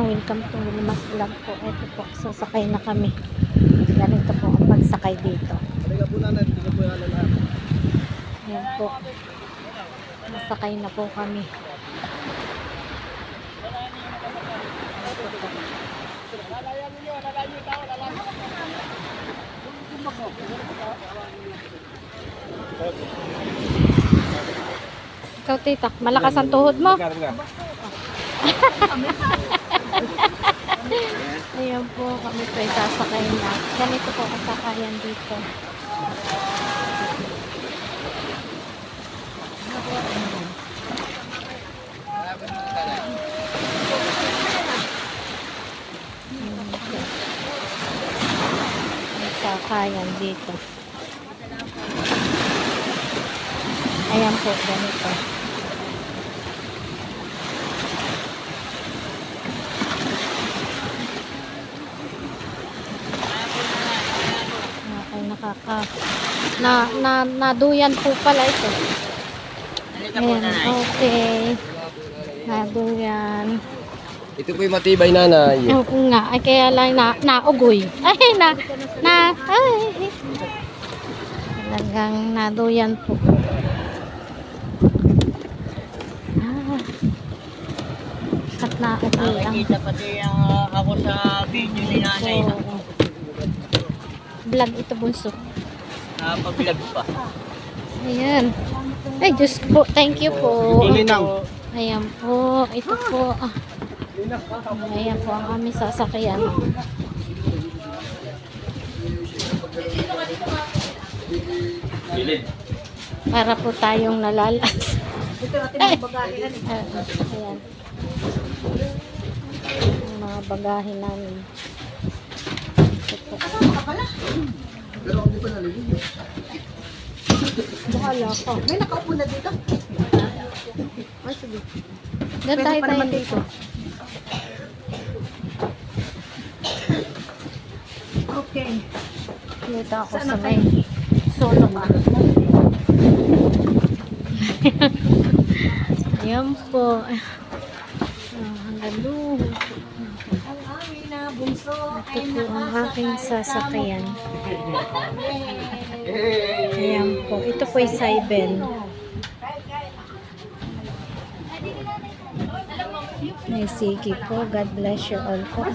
Welcome to Limas Vlog po. Ito po, sasakay na kami. Ganito po ang pagsakay dito. Ayan po. Nasakay na po kami. Ikaw, tita, malakas ang tuhod mo. Ayan po, kami po ay sasakay na. Ganito po ang sakayan dito. Sakayan dito. Ayan po, ganito. Okay, nakaka... Na, na, naduyan po pala ito. Ayan, okay. Naduyan. Ito po yung matibay nanay. Oo nga, ay kaya lang na, naugoy. Ay, na, na, ay. Talagang naduyan po. Ah. At naugoy ang Nakikita pati ang ah, ako sa video ni nanay na Oo. Vlog ito bunso. napabilag pa. Ayan. Ay, Diyos po. Thank you po. Ayan po. Ito po. Ah. Ayan po ang aming sasakyan. Para po tayong nalalas. Ito ating mga bagahe. Ayan. Ang mga bagahe namin. Po. Pero hindi pa naliligo. Bahala ka. May nakaupo na dito. Ay, sige. Doon tayo tayo dito. Okay. Dito ako Saan sa may solo ka. Ayan po. Ah, hanggang doon. Na bunso ay Ito po ang aking sasakyan. Ayan po. Ito po ay Saiben. Ay, sige po. God bless you all po.